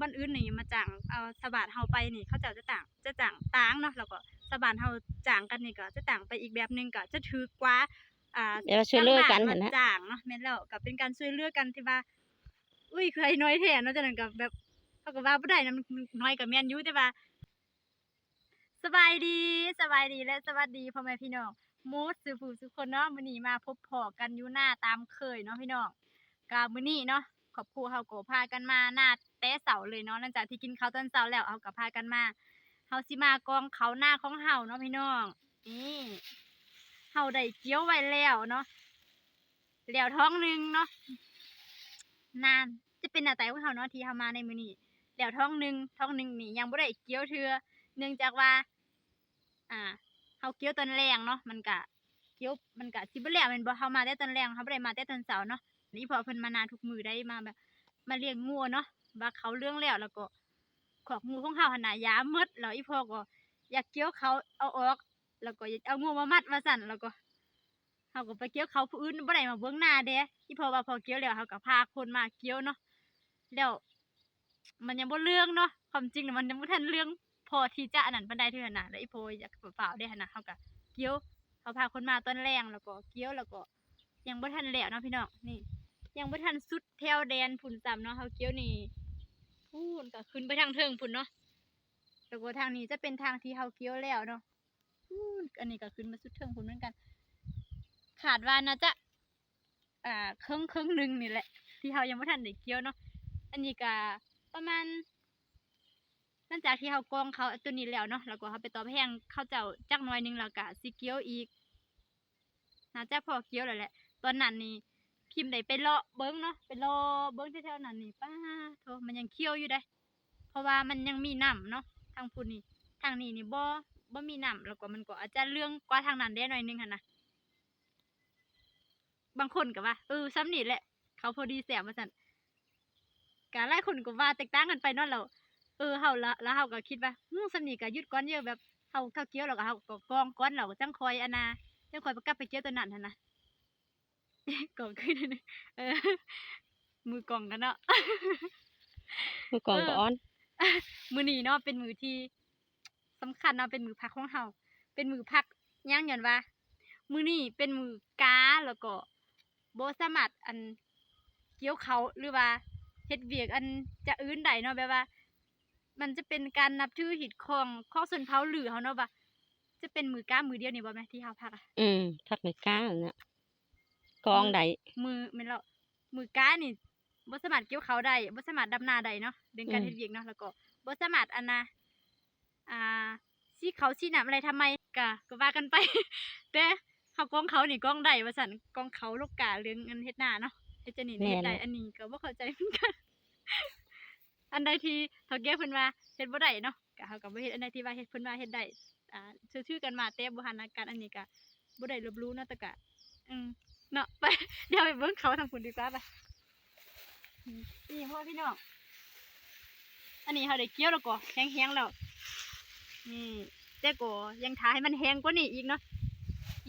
บ้านอื่นนี่มาจ้างเอาสบานเฮาไปนี่ เขาเจ้าจะต่างจะจ้างต่างเนาะแล้วก็สบานเฮาจ้างกันนี่ก็จะต่างไปอีกแบบหนึงก็จะถือกว่า อ่าเดี๋ยวเราช่วยเหลือกันทางหั่บ้านนมานะจ้างเนาะแม่นแล้วก็เป็นการช่วยเหลือกันที่ว่า อุ้ยเคยน้อยแท้เนาะจังนั้นก็แบบเขาก็ว่าบ่ได้นะมันน้อยก็แม่นอยู่แต่ว่า สบายดีสบายดีและสวัสดีพ่อแม่พี่น้องมูสุผู้สุกคนเนาะมื้อนี้มาพบพอกันอยู่หน้าตามเคยเนาะพี่น้องกามื้อนี้เนาะครอบครัวเฮาก็พากันมาหน้าแต่เสาเลยเนาะหลังจากที่กินข้าวตอนเช้าแล้วเฮาก็พากันมาเฮาสิมากองเขาหน้าของเฮาเนาะพี่น้องนี่เฮาได้เจียวไว้แล้วเนาะแล้วท้องนึงเนาะนานจะเป็นหน้าตาของเฮาเนาะที่เฮามาในมื้อนี้แล้วท้องนึงท้องนึงนี่ยังบ่ได้เกี่ยวเทือ เนื่องจากว่า อ่าเฮาเกี่ยวตอนแรงเนาะมันกะเกี่ยวมันกะสิบ่แล้วแม่นบ่เฮามาแต่ตอนแรงเฮาบ่ได้มาแต่ตอนเช้าเนาะนี่พอเพิ่นมานานทุกมือได้มาแบบมาเลี้ยงงัวเนาะว่าเขาเรื่องแล้วแล้วก็ขอกงูของเฮาหั่นน่ะยาหมดแล้วอีพ่อก็อยากเกี่ยวเขาเอาออก แล้วก็เอางูมามัดว่าซั่นแล้วก็เฮาก็ไปเกี่ยวเขาผู้อื่นบ่ได้มาเบิ่งหน้าเด้อีพ่อว่าพอเกี่ยวแล้วเฮาก็พาคนมาเกี่ยวเนาะแล้วมันยังบ่เรื่องเนาะความจริงมันยังบ่ทันเรื่อง พอที่จะอันนั้นปานใดเท่านั้นน่ะแล้วอีโพอยากเปล่าได้หั่นน่ะเฮาก็เกี่ยวเขาพาคนมาตอนแรงแล้วก็เกี่ยวแล้วก็ ยังบ่ทันแล้วเนาะพี่น้องนี่ ยังบ่ทันสุดแถวแดนพุ่นซ้ำเนาะเฮาเกี่ยวนี่พูนก็ขึ้นไปทางเทิงพุ่นเนาะแล้วก็ทางนี้จะเป็นทางที่เฮาเกี่ยวแล้วเนาะพูนอันนี้ก็ขึ้นมาสุดเทิงพุ่นเหมือนกันขาดว่าน่าจะอ่าครึ่งครึ่งหนึ่งนี่แหละ ที่เฮายังบ่ทันได้เกี่ยวเนาะอันนี้ก็ประมาณ หลังจากที่เขากองเขาตัวนี้แล้วเนาะแล้วก็เขาไปต่อแพงเขาเจ้าจักหน่อยหนึงแล้วก็สิเกียวอีกน่าจะพอเกี้ยวแล้วแหละตอนนั้นนี่พิมพ์ได้ไปเลาะเบิ้งเนาะไปเลาะเบิ้งแถวๆนั้นนี่ป้าโทมันยังเคี้ยวอยู่ได้ เพราะว่ามันยังมีน้ำเนาะทางพุ่นนี่ทางนี้นี่บ่บ่มีน้ำแล้วก็มันก็อาจจะเรื่องกว่าทางนั้นได้หน่อยนึงหั่นนะบางคนก็ว่าเออซ้ำนี่แหละ เขาพอดีแสบมาสั่นกาหลายคนก็ว่าแตกต่างกันไปเนาะเรา เออเฮาละแล้วเฮาก็คิดว่าอืมสำนีก็หยุดก่อนเยอะแบบเฮาเข้าเกี่ยวแล้วก็เฮาก็กองก่อนแล้วจังคอยอันน่ะจังคอยไปกลับไปเกี่ยวตัวนั้นหั่นนะกองขึ้นนะเออ มือกองกันเนาะมือกองก็อ้อน มือนี้เนาะเป็นมือที่สำคัญเนาะเป็นมือพักของเฮาเป็นมือพักย่างหย่อนว่า มือนี้เป็นมือกาแล้วก็บ่สามารถอันเกี่ยวเขาหรือว่าเฮ็ดเวียกอันจะอื่นใดเนาะแบบว่า มันจะเป็นการนับถือหิดของของส่วนเผาหรือเขาเนาะว่าจะเป็นมือกามือเดียวนี่บ่แม่ที่เฮาพักอะอืมพักไม่กล้าน่ะกองใดมือแม่นแล้วมือกานี่บ่สามารถเกี่ยวเขาได้บ่สามารถดำนาได้เนาะเรื่องการเฮ็ดเวียกเนาะแล้วก็บ่สามารถอันนะอ่าสีเขาสีน้ำอะไรทำไมก็ก็ว่ากันไปแต่เขากองเขานี่กองได้ว่าซั่นกองเขาลูกกาเรื่องอันเฮ็ดนาเนาะเฮ็ดจะนี่เฮ็ดได้อันนี้ก็บ่เข้าใจเหมือนกัน อันใดที่เฒ่าแก่เพิ่นว่าเฮ็ดบ่ได้เนาะก็เฮาก็บ่เฮ็ดอันใดที่ว่าเฮ็ดเพิ่นว่าเฮ็ดได้อ่าชื่อๆกันมาแต่บ่หันอาการอันนี้ก็บ่ได้ลบหลู่เนาะแต่ก็อืมเนาะไปเดี๋ยวไปเบิ่งเขาทางพุ่นดีกว่าไปอืมนี่พ่อพี่น้องอันนี้เขาได้เกี่ยวแล้วก็แห้งๆแล้วนี่แต่ก็ยังทาให้มันแห้งกว่านี้อีกเนาะ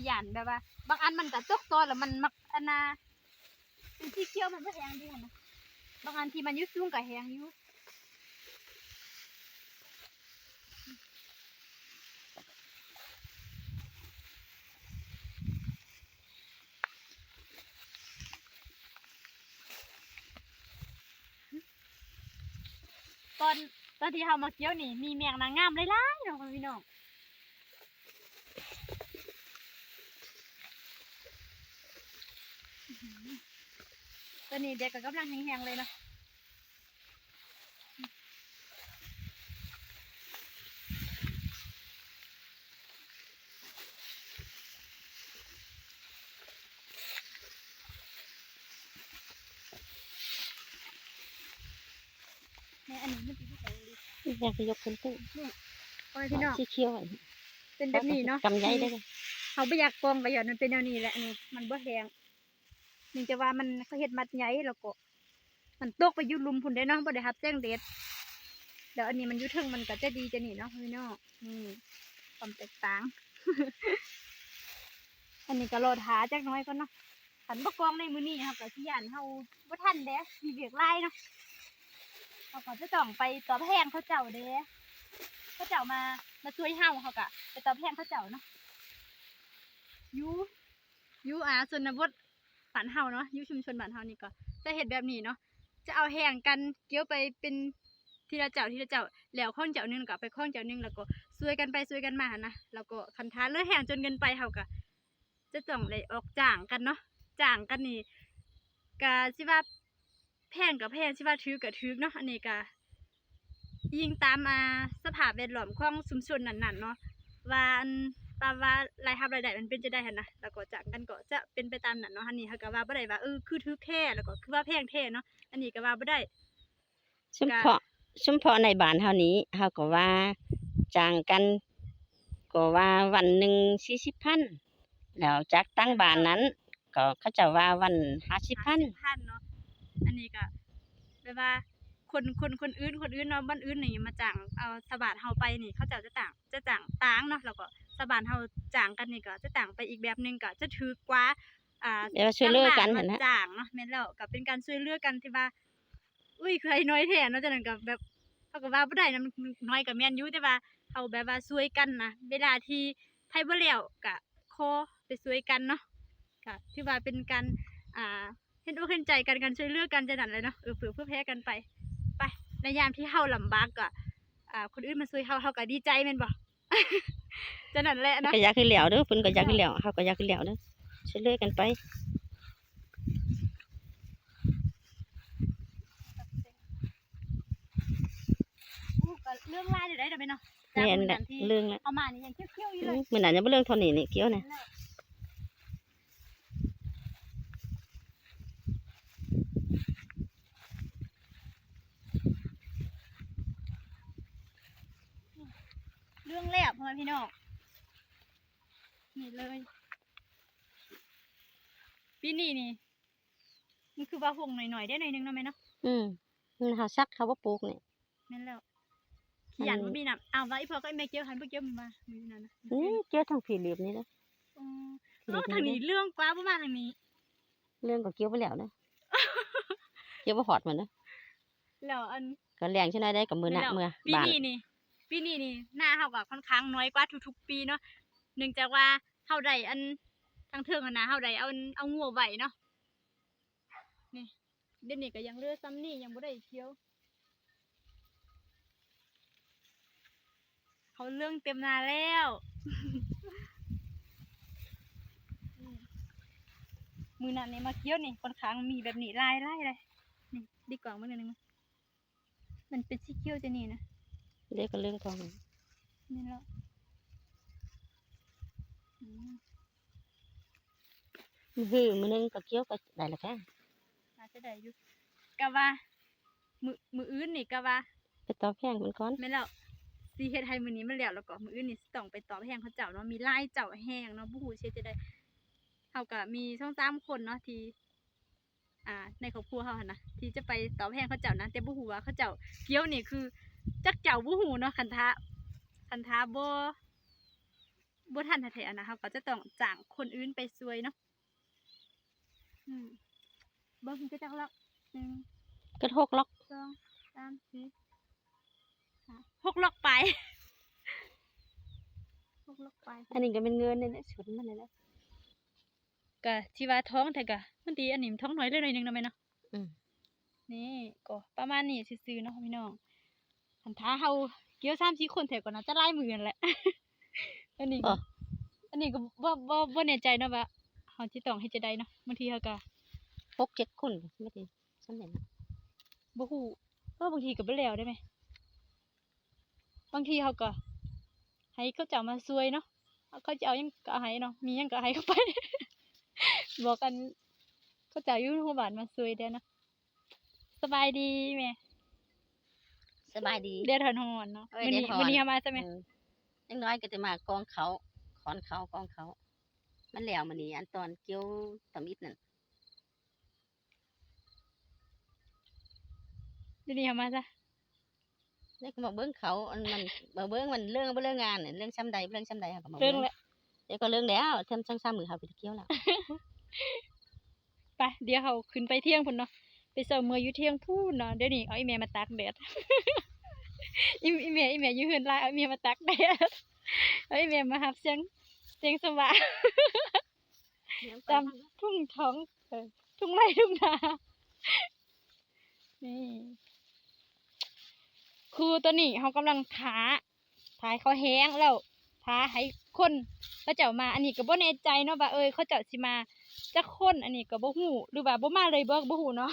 หยันแบบว่า บางอันมันก็ตกตอนแล้วมันมักอันน่ะเป็นที่เกี่ยวมันบ่แห้งดีหั่นนะบางอันที่มันอยุ่สูงกับแห้งอยู่ ตอนตอนที่เรามาเกี่ยวนี่ มีแมงนางงามหลายๆเนาะพี่น้องตอนนี้เด็กก็กำลังแห้งๆเลยเนาะ อันนี้มันเป็นที่ไหนดีอยากจะยกขึ้นตู้โอ้ยพี่น้องสีเขียวอันเป็นแบบนี้เนาะกำไยได้เลยเขาไม่อยากกองไปหย่อนมันเป็นแนวนี้แหละนี่มันบ่แหงนึงแต่ว่ามันเขาเฮ็ดมัดใหญ่แล้วก็ มันตกไปอยู่ลุมพุ่นได้เนาะบ่ได้รับแจ้งเด็ดเดี๋ยวอันนี้มันอยู่เทึงมันก็จะดีจะนี่เนาะพี่น้องนี่ความแตกต่าง อันนี้ก็โลดหาจักหน้อยก่อนเนาะขันบกองในมือนี้ครับก็สิย่านเฮาบ่ทันเด้มีเวียกหลายเนาะ เฮาก็จะต้องไปตอบแทนเขาเจ้าเด้เขาเจ้ามามาช่วยเฮาเขาก็ไปตอบแทนเขาเจ้าเนาะยูยู่อ่าชนบทบ้านเฮาเนาะยูชุมชนบ้านเฮานี่ก็จะเฮ็ดแบบนี้เนาะจะเอาแห่งกันเกี่ยวไปเป็นทีละเจ้าทีละเจ้าแล้วข้องเจ้านึงก็ไปข้องเจ้านึงแล้วก็ช่วยกันไปช่วยกันมาหะนะแล้วก็คันท้าเลือแห่งจนเกินไปเฮาก็จะต้องได้ออกจ่างกันเนาะจ่างกันนี่ก็สิว่า แพงกับแพงสิว่าถือกับถือเนาะอันนี้ก็ยิงตามมาสภาพแวดล้อมของชุมชนนั้นๆเนาะว่าอันตามว่ารายรับรายได้มันเป็นจะได้หั่นนะแล้วก็จ่างกันก็จะเป็นไปตามนั้นเนาะอันนี้เขาก็ว่าบ่ได้ว่าเออคือถือแท้แล้วก็คือว่าแพงแท้เนาะอันนี้ก็ว่าบ่ได้ชุมเพาะชุมเพาะในบ้านเฮานี้เฮาก็ว่าจ้างกันก็ว่าวันหนึ่งสี่สิบพันแล้วจากตั้งบ้านนั้น ก็เขาเจะว่าวันห้าสิบพันพันเนาะ อันนี้ก็แบบว่าคนคนคนอื่นคนอื่นเนาะบ้านอื่นนี่มาจ้างเอาสบานเฮาไปนี่เขาเจ้าจะต่างจะจ้างต่างเนาะแล้วก็สบานเฮาจ้างกันนี่ก็จะต่างไปอีกแบบหนึงก็จะถือกว่าอ่าเดี๋ยวช่วยเหลือกันทางหั่บ้านนมานะจ้างเนาะแม่นแล้วก็เป็นการช่วยเหลือกันที่ว่า อุ้ยใครน้อยแท้เนาะจังนั้นก็แบบเขาก็ว่าบ่ได้นะมันน้อยก็แม่นอยู่แต่ว่าเขาแบบว่าช่วยกันนะเวลาที่ไผบ่แล้วก็ขอไปช่วยกันเนาะก็ถือว่าเป็นการอ่า เห็นอกเห็นใจกันกันช่วยเหลือกันจะนั่นเลยเนาะเออเผื่อเพื่อแพ้กันไปไปในยามที่เฮาลำบากก็อ่าคนอื่นมาช่วยเฮาเฮาก็ดีใจแม่นบ่จะนั่นแหละเนาะก็อยากขึ้นแล้วเด้อเพิ่นก็อยากขึ้นแล้วเฮาก็อยากขึ้นแล้วเด้อช่วยเหลือกันไปอู้ก็เรื่องรายได้ได้ไหมเนาะแม่นมื้อแหละที่เรื่องละเอามานี่ยังเคี้ยวๆอยู่อืเลยมมื้อนั้นยังบ่เรื่องเท่านี้นี่เกี่ยวนะ แล้วเรื่องแรกพ่อแม่พี่น้องนี่เลยปีนี้นี่มันคือว่าหงหน่อยๆได้หน่อยนึงเนาะแม่เนาะอืมมันเฮาซักเขาบ่ปลูกนี่แม่นแล้วขยันอันบ่มีน้ำอ้าวว่าอีพ่อก็ไอ้แม่เกี่ยวหันบ่เกี่ยวมันมามือนั่นนะอืมเกี่ยวทั้งผีเหลียบนี่เด้ออ๋อเหลีเอ้ายบทางนี่นี้เด้อเรื่องกว่าบ่มาทางนี้ เรื่องก็เกี่ยวไปแล้วเด้อเกี่ยวบ่ฮอดมันเด้อแล้วอันก็แรงใช่ไหมได้กับมือหนักแม่นมือแล้วปีบานนี้นี่ ปีนี้นี่หน้าเฮาก็ค่อนข้างน้อยกว่าทุกๆ ปีเนาะเนื่องจากว่าเฮาได้อันทางเทิงอะนะเฮาได้เอาเอางัวไว้เนาะนี่เดี๋ยวนี้ก็ยังเลือซ้ำนี่ยังบ่ได้เคี้ยวเขาเรื่องเต็มนาแล้วมือนั้นนี่มาเคี้ยวนี่ค่อนข้างมีแบบนี้ลายไล่เลยนี่ดีกว่ามือนึงมันเป็นสีเขียวจะนี่นะ เด็กก็เรื่องของนี่แล้วอืมมือหื้อมือนึงก็เกี่ยวก็ได้ละแค่อาจจะได้อยู่กะว่า มือมืออื่นนี่กะว่า ไปตอบแพงมันก่อนแม่นแล้วสีเฮ็ดให้มื้อนี้มันแล้วแล้วก็มื้ออื่นนี่สิต้องไปตอบแห้งเขาเจ้าเนาะมีลายเจ้าแห้งเนาะบ่ฮู้สิเฮ็ดจะได้เฮาก็มีช่อง3คนเนาะที่อ่าในครอบครัวเฮาหั่นนะที่จะไปตอบแห้งเขาเจ้านะแต่บ่ฮู้ว่าเขาเจ้าเกี่ยวนี่คือ จักเจ้าบ่ฮู้เนาะคันท้าคันท้าบ่บ่ทันแท้ๆอะนะเฮาก็จะต้องจ้างคนอื่นไปช่วยเนาะอืมเบิ่งคือจักแล้วหนึ่งก็ทกล็อกสองสามสี่ห้าหกล็อกไปหกล็อกไป อันนี้ก็เป็นเงินนี่แหละชุดมันนี่แหละก็ที่ว่าท้องแต่ก็มันดีอันนี้มันท้องน้อยเลยหน่อยหนึงนะแม่เนาะอืมนี่ก็ประมาณนี้ซื่อๆเนาะพี่น้อง คันท้าเฮาเกี่ยว3 4คนแถวก่อนนะจะไล่มือกันแหละ อันนี้ก็อ๋ออันนี้ก็บ่บ่บ่แน่ใจเนาะว่าเฮาสิต้องเฮ็ดจังไดเนาะบางทีเฮาก็หกเจ็ดคนไม่ได้สำเร็จบ่ฮู้เออบางทีก็บ่แล้วได้ไหมบางทีเฮาก็ให้เขาเจ้ามาช่วยเนาะเขาจะเอาหยังก็เอาให้เนาะมีหยังก็ให้เขาไป บอกกันเขาเจ้าอยู่โรงพยาบาลมาช่วยเด้อเนาะสบายดีแม่ สบายดี เดือดร้อนๆเนาะเอ้ยมื้อนี้เดือดร้อนมื้อนี้เอามาใช่ไหมเออยังน้อยก็จะมากองเขาขอนเขากองเขา มันแล้วมันนี่อันตอนเกี่ยวตำอิดนั่นมื้อนี้เอามาจ้ะแล้วก็มาเบิ่งเขาอันมันมาเบิ่งมันเรื่องบ่เรื่องงานน่ะเรื่องช้ำใดเรื่องช้ำใดเฮาก็มาเรื่เบิ่องงแหละเดี๋ยวก็เรื่องแล้วเทำซ้ำๆมือเฮาไปเที่ยวแล้ว ไปเดี๋ยวเขาขึ้นไปเที่ยงพุ่นเนาะ ไปเสิร์ฟมืออยู่เที่ยงพูนเนาะเดี๋ยวนี้เอาอีเมลมาตักแดดอีอีเมลอีเมลอยู่เฮือนลายเอาอีเมลมาตักแดดเอาอีเมลมาหับเสียงเสียงสว่างจำทุ่งท้องเออทุ่งไร่ทุ่งนานี่คือตอนนี้เขากำลังท้าท้าให้เขาแห้งแล้วท้าให้คนเขาเจ้ามาอันนี้ก็บ่แน่ใจเนาะว่าเอ้ยเขาเจ้าสิมาจะคนอันนี้ก็บ่ฮู้หรือว่าบ่มาเลยบ่บ่ฮู้เนาะ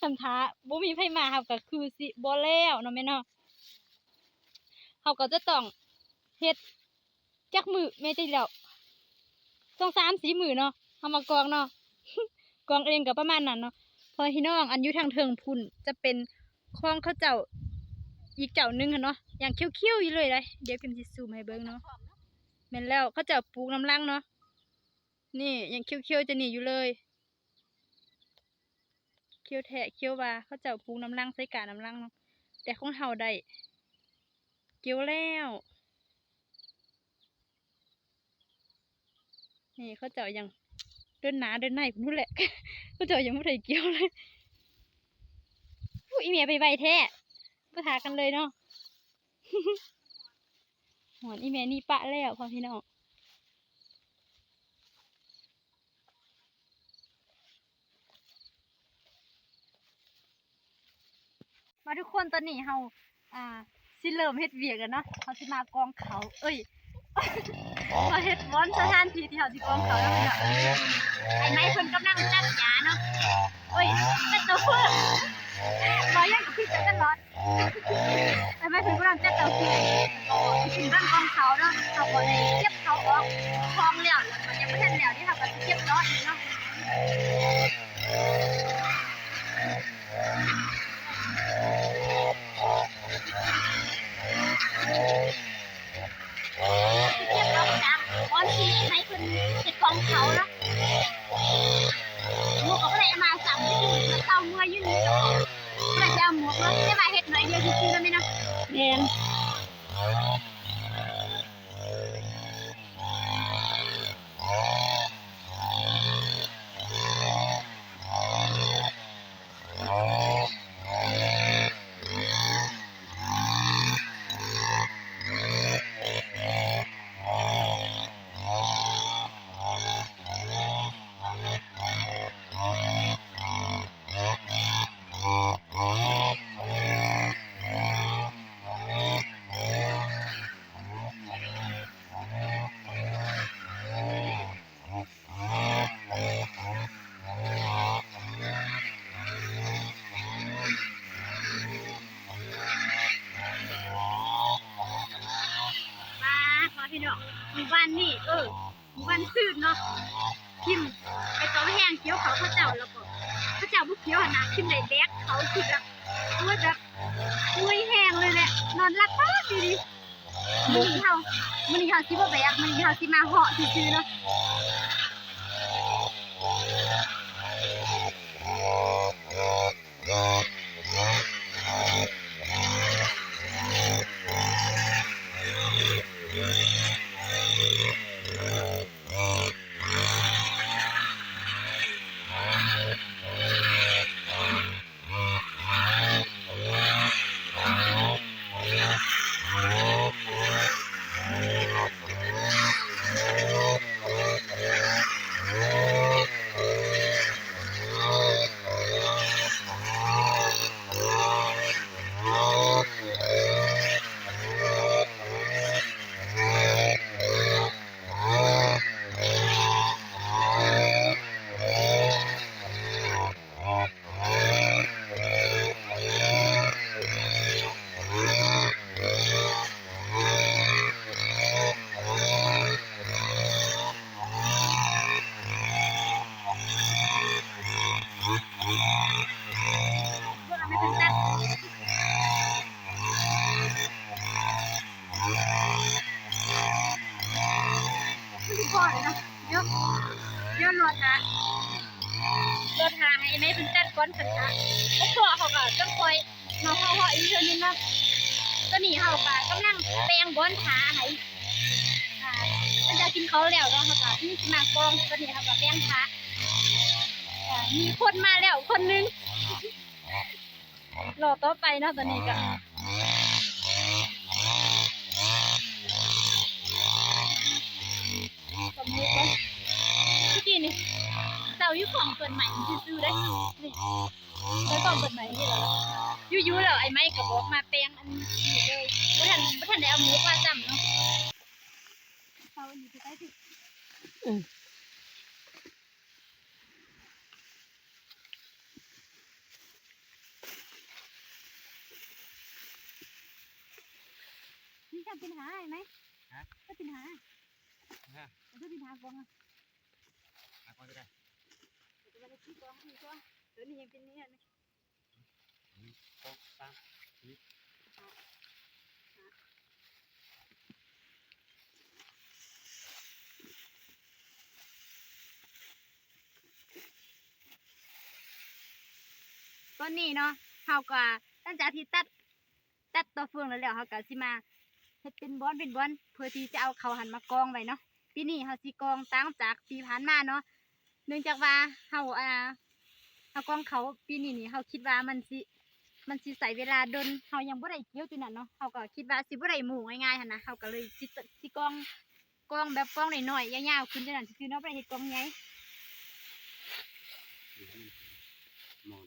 คำท้าบ่มีไผมาครับก็คือสิบ่แล้วเนาะแม่เนาะเขาก็จะต้องเฮ็ดจักมือแม่ติแล้วสองสามสี่มือเนาะเอามากองเนาะกองเองก็ประมาณนั้นเนาะพอพี่น้องอันอยุทางเทิงพุ่นจะเป็นคลองเขาเจ้า อีกเจ้าหนึงอะเนาะอย่างเคี้ยวๆอยู่เลยเลยเดี๋ยวพิมพ์สิซูมให้เบิ่งเนาะแม่นแล้วเขาเจ้าปลูกน้ำลังเนาะนี่อย่างเคี้ยวๆจะหนีอยู่เลยเคี้ยวแทะเคี้ยวว่าเขาเจ้าปลูกน้ำลังใส่กาน้ำลังเนาะแต่ของเฮาได้เกี่ยวแล้วนี่เขาเจ้ายังเดินหนาเดินในพุ่นนู่นแหละเขาเจ้ายังไม่ได้เกี่ยวเลยผู้อีเมียไปใบแท้ ก็หากันเลยเนาะหอนอีเมียนี่ปะแล้วพ่อพี่น้องมาทุกคนตอนนี้เฮาอ่าสิเริ่มเฮ็ดเวียกกันเนาะเฮาสิมากองเขา เอ้ยมาเฮ็ดวอนสถานที่ที่เฮาสิกองเขาแล้วมันก็ไอ้ไม้เพิ่นกำลังจั นอนหลับป้าดีดีมันนี่เฮามันนี่เฮาสิบ่แบกมันนี่เฮาสิมาเหาะซื่อๆเนาะพวกเราไม่เป็นจัดมันสิพอเลยเนาะเดี๋ยวเดี๋ยวรอทานรอทานให้แม่เป็นจัดก่อนกันค่ะพวกเขาเขาก็ต้องคอยน้องเขาเหาะอีกเทื่อนึงเนาะ ตอนนี้เฮาก็กำลังแปลงบอนขาให้อ่ามันจะ กินเขาแล้วเนาะเฮาก็มีมากองตอนนี้เฮาก็แปลงขาอ่ามีคนมาแล้วคนนึงรอต่อไปเนาะตอนนี้ก็สมมุติว่าเมื่นี่เสาอยู่ของเปิดใหม่ซื่อได้นี่แล้วของเปิดใหม่นี่เหรอยู่ๆแล้วไอ้ไม้ก็บบอกมาแปลงอันนี้เลยบ่ทันบ่ทันได้เอาหมูมาจำเนาะ เอาอยู่ใกล้ๆสิอืมนี่จะเป็นหาไอ้ไหมฮะก็เป็นหาฮะ ก็เป็ นี่เอาก่อนก็ได้เดี๋ยวจะไปที่กองที่กองเดี๋ยวนี้ยังเนนี้เนาะเฮาก็ตั้งจากที่ตัดตัดตัวเฟืองแล้วแล้วเฮาก็สิมาเฮ็ดเป็นบอนเป็นบอนเพื่อที่จะเอาเขาหันมากองไว้เนาะปีนี้เฮาสิกองตั้งจากปีผ่านมาเนาะเนื่องจากว่าเฮาอ่าเฮากองเขาปีนี้นี่เฮาคิดว่ามันสิมันสิใส่เวลาดนเฮายังบ่ได้เกี่ยวจุนั้นเนาะเฮาก็คิดว่าสิบ่ได้หมู่ง่ายๆหั่นนะเฮาก็เลยสิสิกองกองแบบกองหน้อยๆยาวๆขึ้นจังนั้นซื่อเนาะบ่ได้เฮ็ดกองใหญ่ อยู่นี่มอน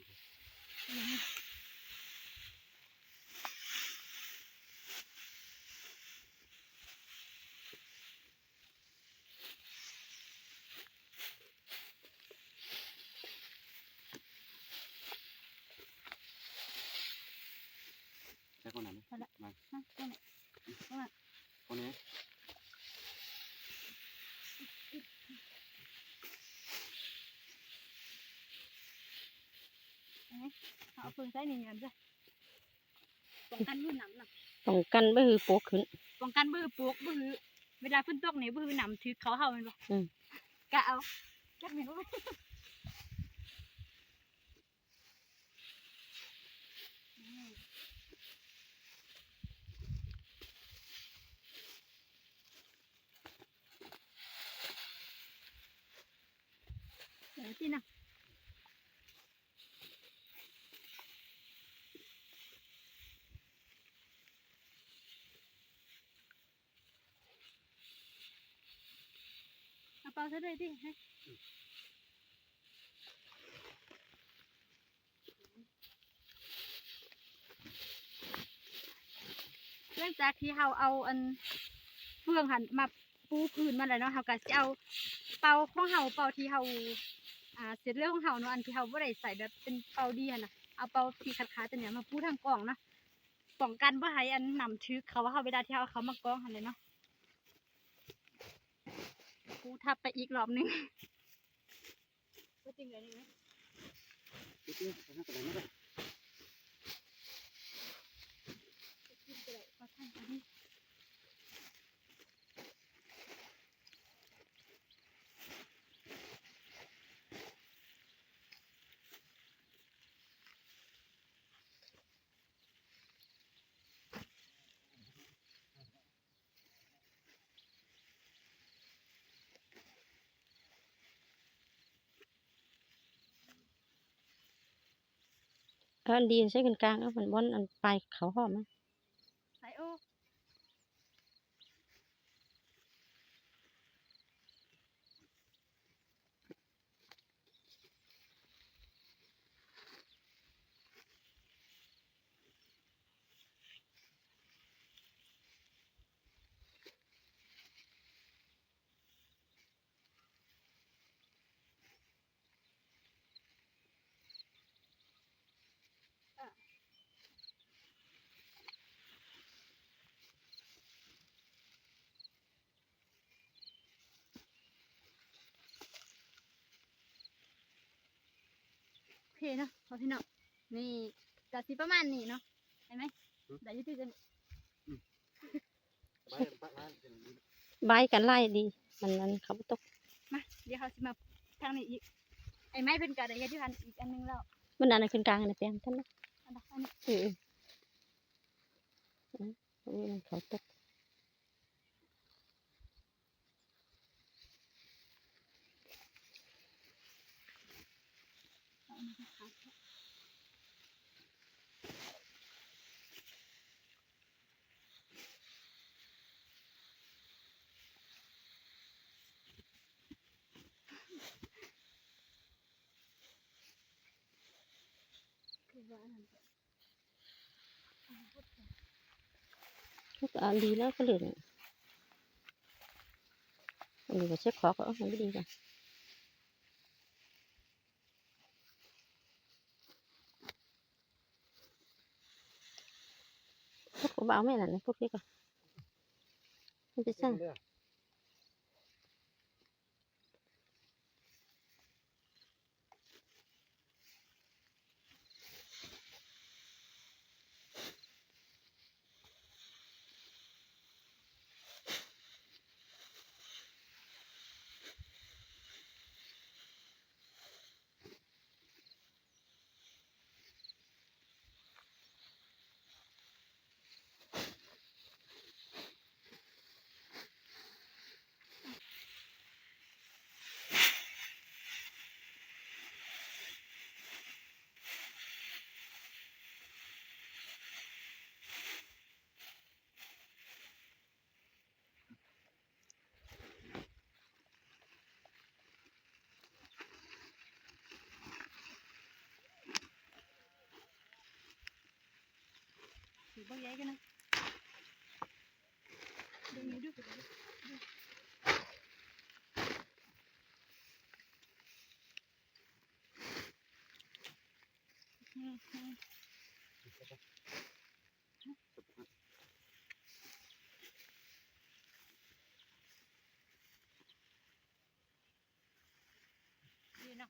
ใช่คนไหนไหม นั่นแหละ มา ฮะตรงไหน คนนี้ เอาเฟืองใส่นี่กันจ้ะป้องกันมือหนำน่ะป้องกันบ่คือโปกขึ้นป้องกันมือปลูกมือเวลาฝนตกนี่มือหนำถือเขาเฮาแม่นบ่อืมกะเอาจักแม่นบ่เดี๋ยวสินะ เปล่าซะเลยดิให้หลังจากที่เราเอาอันเฟืองหันมาปูพื้นมาแล้วเนาะเราก็จะเอาเป่าของเราเป่าที่เราอ่าเสร็จเรื่องของเราเนาะอันที่เราบ่ได้ใส่แบบเป็นเป่าดีนะเอาเป่าที่ขาดๆตัวเนี้ยมาปูทางกล่องนะป้องกันบ่าให้อันนำทึกเขาว่าเขาเวลาที่เอาเขามากองหันเลยเนาะ ปูทับไปอีกรอบหนึงก็จริงเลยนี่นะติ๊กติ๊กไปนั่งกระไดไม่ได้ กินไปเลยเอาท่านอันนี้ เอาอันดีใช้กันกลางเอามันบ่อนอันปลายเขาหอมนะ เคเนาะพอพี่น้องนี่กะสิประมาณนี้เนาะเห็นไหมได้อยุติกันไปไปร้านเดี๋ยวนี้ใบกันไล่ดีมันนั้นเขาบ่ตกมาเดี๋ยวเขาสิมาทางนี้อีกไอ้ไม้เป็นกระดาษที่ทันอีกอันหนึงแล้วมันอันนั้นขึ้นกลางอันนั้นแปลงท่านนะอันนั้นอันนี้เออโอ้ยเขาตกเขาก็ ดีแล้วก็เหลือเนี่ยอันนี้ก็เช็คขอก็เอาไม่ดีกันพวกเขาเอาไม่หล่ะนะพวกนี้ก็มันจะสร้าง ถือบ่ใหญ่กันนะดูนี่ดูอืมอืมดีเนาะ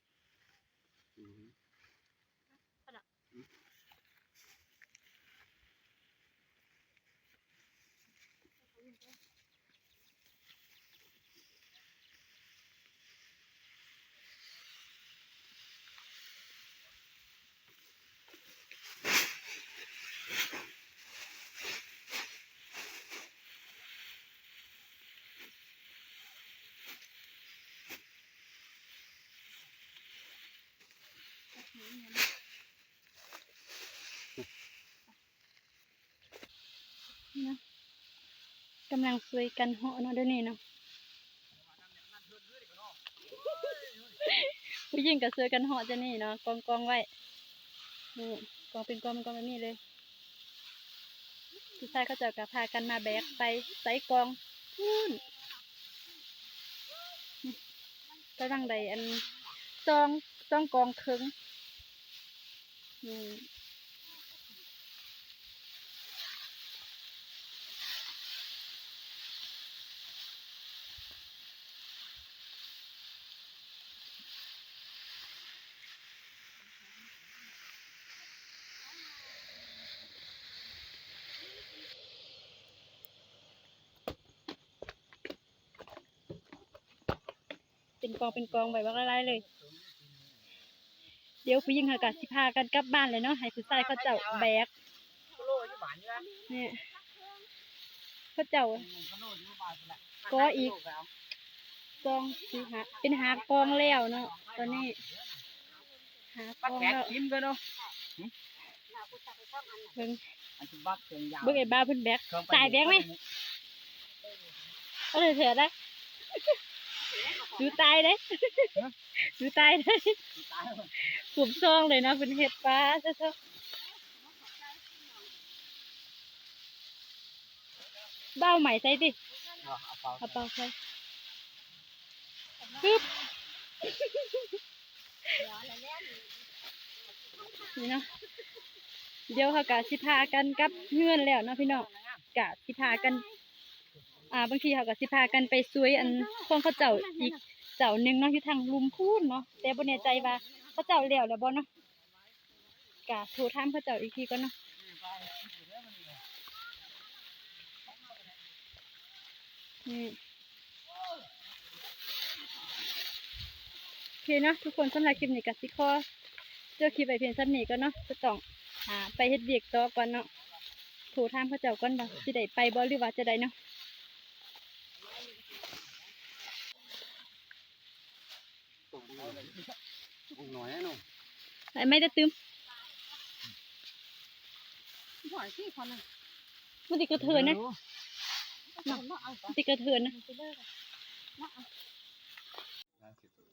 อืม นะ กำลังซวยกันเหาะเนาะเดี๋ยวนี้เนาะผู้หญิงก็ซวยกันเหาะจะนี่เนาะกองกองๆไว้นี่กองเป็นกองเป็นกองแบบนี้เลยผู้ชายเขาเจะกับพากันมาแบกไปใส่กองพูนนี่กำลังใดอันซองซองกองครึ่งนี่เกองเป็นกองไว้ว่าอะไรเลย เดี๋ยวผู้หญิงเขาก็สิพากันกลับบ้านเลยเนาะให้ผู้ชายเขาเจ้าแบกเนี่ยเขาเจ้าก็อีกกองสิหาเป็นหากองแล้วเนาะตอนนี้หากองแล้วกินก็เนาะเบิ่งเบิ่งไอ้บ้าเพิ่นแบกสายแบกไหมเอาเลยเถอะได้ ดูตายเด้ดูตายเด้ตายแล้วกลุ่มซองเลยนะเป็นเห็ดปลาซะซะเบ้าใหม่ใส่ดิเอาเปล่าเอาเปล่าใส่ปึ๊บนี่เนาะเดี๋ยวเขากะสิพากันกลับเงื่อนแล้วเนาะพี่น้องกะสิพากัน อ่าบางทีเขากะสิพากันไปซุยอันของเขาเจ้าอีกเจ้าหนึ่งเนาะอยู่ทางลุมพูนเนาะแต่บ่แน่ใจว่าเขาเจ้าแล้วแล้วบ่เนาะกะโทรถามเขาเจ้าอีกทีก่อนเนาะนี่โอเคเนาะทุกคนสำหรับคลิปนี้ก็สิขอเจอคลิปไปเพียงสั้นนี้ก็เนาะจะต้องหาไปเฮ็ดเวียกต่อก่อนเนาะโอเคโทรถามเขาเจ้าก่อนว่าสิได้ไปบ่หรือว่าจะได้เนาะ บุกหน่อยนะหนูไอ้ไม่ได้ตึมหอยที่คนนึงมันติกระเทือนนะมันติกระเทือนนะ